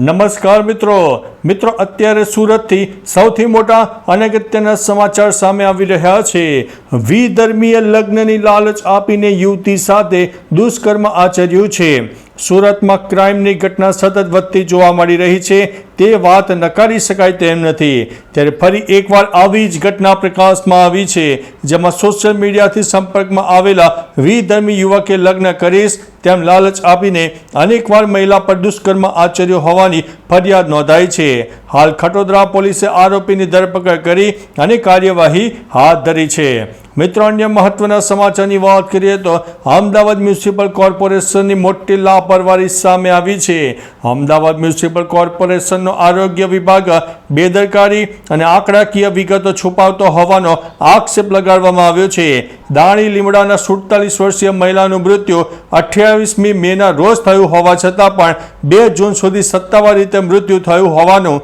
નમસ્કાર મિત્રો. મિત્રો, અત્યારે સુરતથી સૌથી મોટા અને અગત્યના સમાચાર સામે આવી રહ્યા છે. વિધર્મીય લગ્નની લાલચ આપીને યુવતી સાથે દુષ્કર્મ આચર્યું છે. સુરતમાં ક્રાઇમની ઘટના સતત વધતી જોવા મળી રહી છે. તે વાત નકારી શકાય તેમ નથી. ત્યારે ફરી એકવાર આવી જ ઘટના પ્રકાશમાં આવી છે, જેમાં સોશિયલ મીડિયાથી સંપર્કમાં આવેલા વિધર્મી યુવકે લગ્ન કરીશ તેમ લાલચ આપીને અનેકવાર મહિલા પર દુષ્કર્મ આચર્યો હોવાની ફરિયાદ નોંધાઈ છે. હાલ ખટોદરા પોલીસે આરોપીની ધરપકડ કરી અને કાર્યવાહી હાથ ધરી છે. મિત્રો, અન્ય મહત્વના સમાચારની વાત કરીએ તો અમદાવાદ મ્યુનિસિપલ કોર્પોરેશનની મોટી લાપરવાહી સામે આવી છે. અમદાવાદ મ્યુનિસિપલ કોર્પોરેશનનો આરોગ્ય વિભાગ બેદરકારી અને આંકડાકીય વિગતો છુપાવતો હોવાનો આક્ષેપ લગાડવામાં આવ્યો છે. દાણી લીમડાના સુડતાલીસ વર્ષીય મહિલાનું મૃત્યુ અઠ્યાવીસમી મેના રોજ થયું હોવા છતાં પણ બે જૂન સુધી સત્તાવાર રીતે મૃત્યુ થયું હોવાનું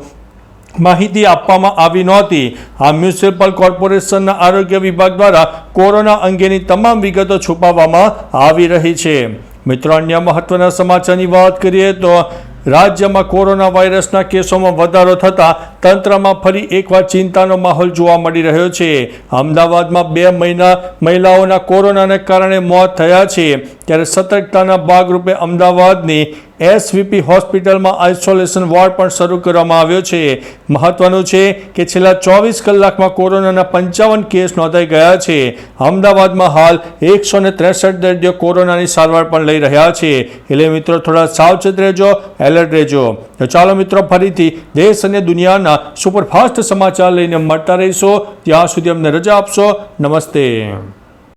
માહિતી આપવામાં આવી નહોતી. આ મ્યુનિસિપલ કોર્પોરેશનના આરોગ્ય વિભાગ દ્વારા કોરોના અંગેની તમામ વિગતો છુપાવવામાં આવી રહી છે. મિત્રો, અન્ય મહત્વના સમાચારની વાત કરીએ તો રાજ્યમાં કોરોના વાયરસના કેસોમાં વધારો થતાં તંત્રમાં ફરી એકવાર ચિંતાનો માહોલ જોવા મળી રહ્યો છે. અમદાવાદમાં બે મહિના મહિલાઓના કોરોનાને કારણે મોત થયા છે. ત્યારે સતર્કતાના ભાગરૂપે અમદાવાદની એસવીપી હોસ્પિટલમાં આઇસોલેશન વોર્ડ પણ શરૂ કરવામાં આવ્યો છે. મહત્વનું છે કે છેલ્લા ચોવીસ કલાકમાં કોરોનાના પંચાવન કેસ નોંધાઈ ગયા છે. અમદાવાદમાં હાલ એકસો ને ત્રેસઠ દર્દીઓ કોરોનાની સારવાર પણ લઈ રહ્યા છે. એટલે મિત્રો થોડા સાવચેત રહેજો, એલર્ટ રહેજો. તો ચાલો મિત્રો ફરીથી દેશ અને દુનિયાના સુપરફાસ્ટ સમાચાર લઈને મળતા રહીશો. ત્યાં સુધી અમને રજા આપશો. નમસ્તે.